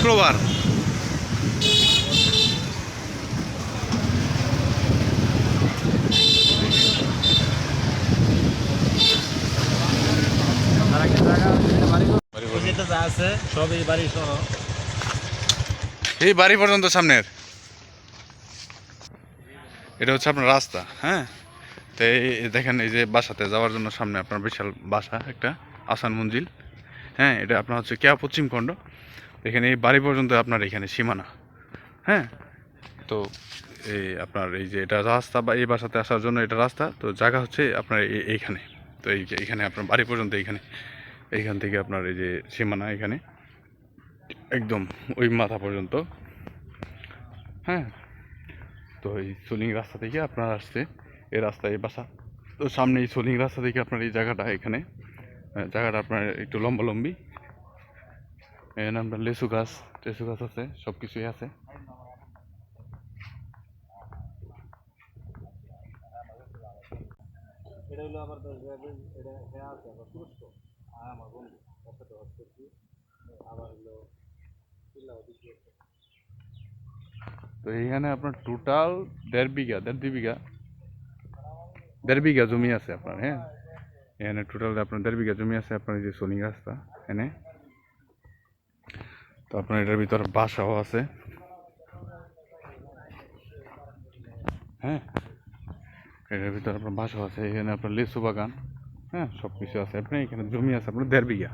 শুক্রবার। এই বাড়ি পর্যন্ত সামনের। এটা হচ্ছে আপনার রাস্তা হ্যাঁ? তো এই দেখেন, এই যে বাসাতে যাওয়ার জন্য সামনে আপনার বিশাল বাসা, একটা আসান মঞ্জিল হ্যাঁ? এটা আপনার হচ্ছে কেয়া পশ্চিম খণ্ড। এখানে এই বাড়ি পর্যন্ত আপনার এখানে সীমানা। হ্যাঁ? তো এই আপনার এই যে এটা রাস্তা বা এই বাসাতে আসার জন্য এটা রাস্তা, তো জায়গা হচ্ছে আপনার এই- এইখানে। তো এই যে এখানে আপনার বাড়ি পর্যন্ত এইখানে। এইখান থেকে আপনার এই যে সীমানা এখানে। একদম ওই মাথা পর্যন্ত। হ্যাঁ? তো এই সোলিং রাস্তা থেকে আপনার আসছে এই রাস্তায় এই বাসা। তো সামনে এই সোলিং রাস্তা থেকে আপনার এই জায়গাটা এখানে। জায়গাটা আপনার একটু লম্বালম্বি। এখানে আপনার লেসু গাছ লেসু গাছ আছে সব কিছুই আছে। এটা হলো আবার এটা হ্যাঁ আছে আবার তুরস্ক। আর আমার বন্ধু তার হজ করছি আবার হলো তো এইখানে আপনার টোটাল দেড় বিঘা দেড় দুই বিঘা দেড় বিঘা জমি আছে আপনার হ্যাঁ? এখানে টোটাল আপনার দেড় বিঘা জমি আছে আপনার যে সোনিং রাস্তা এখানে তো আপনার এটার ভিতর বাসাও আছে। হ্যাঁ? এটার ভিতর আপনার বাসাও আছে, এখানে আপনার লেসু বাগান হ্যাঁ? সব কিছু আছে। আপনার এখানে জমি আছে, আপনার দেড় বিঘা।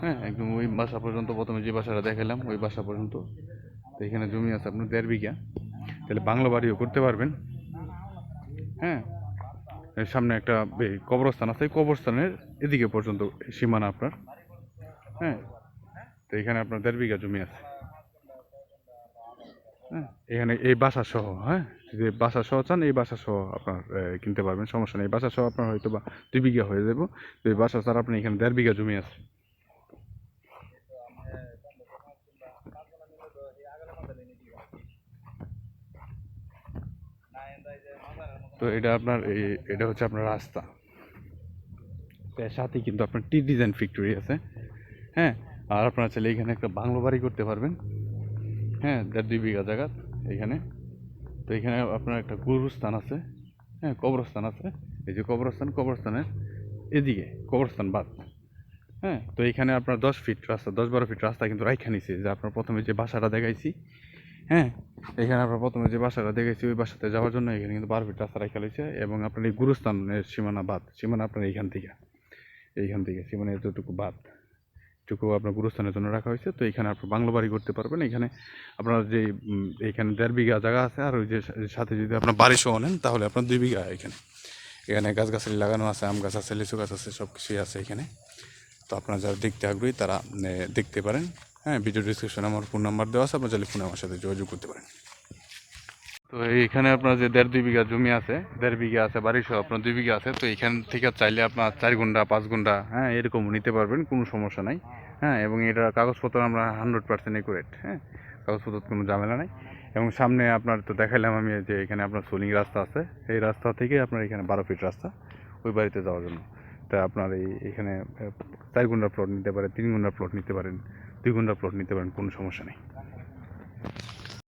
হ্যাঁ? একদম ওই বাসা পর্যন্ত প্রথমে যে বাসাটা দেখালাম, ওই বাসা পর্যন্ত। তো এখানে জমি আছে, আপনার দেড় বিঘা। তাহলে বাংলা বাড়িও করতে পারবেন। হ্যাঁ? সামনে একটা কবরস্থান আছে, এই কবরস্থানের এদিকে পর্যন্ত সীমানা আপনার। হ্যাঁ? এখানে আপনার দেড় বিঘা জমি আছে। হ্যাঁ। এখানে এই বাসা সহ হ্যাঁ? যে বাসা সহ চান এই বাসা সহ আপনার কিনতে পারবেন সমস্যা নেই। বাসা সহ আপনার হয়তো বা দুই বিঘা হয়ে যাব। তো এই বাসা ছাড়া আপনি এখানে দেড় বিঘা জমি আছে। তো এটা আপনার এই এটা হচ্ছে আপনার রাস্তা। তো সাথেই কিন্তু আপনার টি ডিজাইন ফ্যাক্টরি আছে। হ্যাঁ? আর আপনারা চাইলে এখানে একটা বাংলো বাড়ি করতে পারবেন। হ্যাঁ দেড় দুই বিঘা জায়গা এখানে। তো এখানে আপনার একটা গুরুস্থান আছে। হ্যাঁ কবরস্থান আছে। এই যে কবরস্থান, কবরস্থানের এদিকে, কবরস্থান বাদ হ্যাঁ তো এখানে আপনার দশ ফিট রাস্তা, দশ বারো ফিট রাস্তা কিন্তু রাইখা নিছে। যে আপনার প্রথমে যে বাসাটা দেখাইছি হ্যাঁ এখানে আপনার প্রথমে যে বাসাটা দেখেছি ওই বাসাতে যাওয়ার জন্য এখানে কিন্তু বারো ফিট রাস্তা রাখা হয়েছে এবং আপনার এই গুরুস্থানের সীমানা বাদ সীমানা আপনার এইখান থেকে এইখান থেকে সীমানা এতটুকু বাদ টুকু আপনার গুরুস্থানের জন্য রাখা হয়েছে। তো এখানে আপনার বাংলো বাড়ি করতে পারবেন। এখানে আপনার যে এখানে দেড় বিঘা জায়গা আছে। আর ওই যে সাথে যদি আপনার বাড়ি সহ নেন, তাহলে আপনার দুই বিঘা এখানে। এখানে গাছগাছালি লাগানো আছে, আম গাছ আছে, লিচু গাছ আছে সব কিছুই আছে এখানে। তো আপনারা যারা দেখতে আগ্রহী, তারা দেখতে পারেন। হ্যাঁ ভিডিও ডিসক্রিপশনে আমার ফোন নাম্বার দেওয়া আছে। আপনার চাইলে ফোনে আমার সাথে যোগাযোগ করতে পারেন। তো এইখানে আপনার যে দেড় দুই বিঘা জমি আছে, দেড় বিঘা আছে বাড়ি সহ আপনার দুই বিঘা আছে, তো এখান থেকে চাইলে আপনার চার ঘণ্টা পাঁচ ঘণ্টা হ্যাঁ এরকম নিতে পারবেন, কোনো সমস্যা নাই হ্যাঁ এবং এটা কাগজপত্র আমরা হান্ড্রেড পার্সেন্ট একুরেট হ্যাঁ কাগজপত্র কোনো ঝামেলা নাই, এবং সামনে আপনার তো দেখাইলাম আমি যে এখানে আপনার সোলিং রাস্তা আছে, এই রাস্তা থেকে আপনার এখানে বারো ফিট রাস্তা, ওই বাড়িতে যাওয়ার জন্য, তা আপনার এই এখানে চার ঘণ্টার প্লট নিতে পারেন, তিন ঘণ্টার প্লট নিতে পারেন, দুই ঘণ্টার প্লট নিতে পারেন, কোনো সমস্যা নেই।